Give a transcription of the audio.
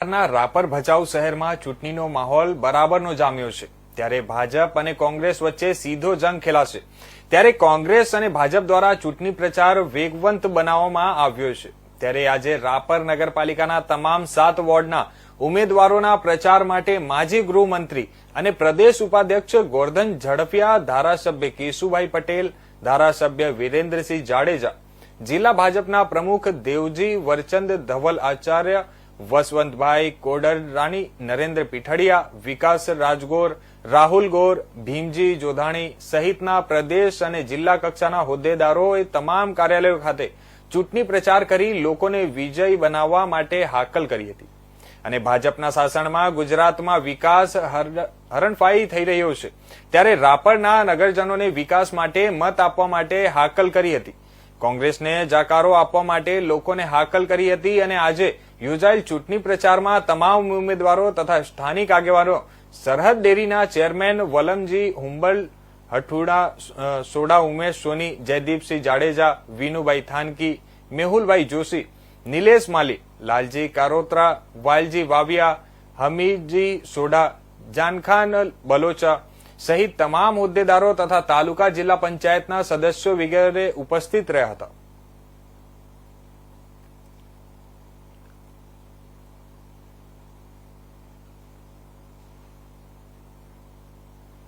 બિહારના રાપર ભચાઉ શહેરમાં ચૂંટણીનો માહોલ બરાબરનો જામ્યો છે. ત્યારે ભાજપ અને કોંગ્રેસ વચ્ચે સીધો જંગ ખેલાશે. ત્યારે કોંગ્રેસ અને ભાજપ દ્વારા ચૂંટણી પ્રચાર વેગવંત બનાવવામાં આવ્યો છે. ત્યારે આજે રાપર નગરપાલિકાના તમામ સાત વોર્ડના ઉમેદવારોના પ્રચાર માટે માજી ગૃહમંત્રી અને પ્રદેશ ઉપાધ્યક્ષ ગોરધન ઝડફિયા, ધારાસભ્ય કેશુભાઈ પટેલ, ધારાસભ્ય વિરેન્દ્રસિંહ જાડેજા, જિલ્લા ભાજપના પ્રમુખ દેવજી વરચંદ ધવલ આચાર્ય વસવંતભાઈ કોડરાણી નરેન્દ્ર પીઠડિયા, વિકાસ રાજગોર, રાહુલ ગોર, ભીમજી જોધાણી સહિતના પ્રદેશ અને જિલ્લા કક્ષાના હોદ્દેદારોએ તમામ કાર્યાલયો ખાતે ચૂંટણી પ્રચાર કરી લોકોને વિજય બનાવવા માટે હાકલ કરી હતી. અને ભાજપના શાસનમાં ગુજરાતમાં વિકાસ હર- હરણફાઈ થઈ રહ્યો છે. ત્યારે રાપરના નગરજનોને વિકાસ માટે મત આપવા માટે હાકલ કરી હતી. કોંગ્રેસને જાકારો આપવા માટે લોકોને હાકલ કરી હતી અને આજે યોજાયેલ ચૂંટણી પ્રચારમાં તમામ ઉમેદવારો તથા સ્થાનિક આગેવાનો સરહદ ડેરીના ચેરમેન વલમજી હુંબલ, હઠુડા સોડા ઉમેશ, સોની, જયદીપસિંહ જાડેજા, વિનુભાઈ થાનકી, મેહુલભાઈ જોશી, નિલેશ માલી, લાલજી કારોત્રા, વાલજી વાવિયા, હમીદજી સોડા, જાનખાન બલોચા સહિત તમામ હોદ્દેદારો તથા તાલુકા જિલ્લા પંચાયતના સદસ્યો વગેરે ઉપસ્થિત રહ્યા હતા.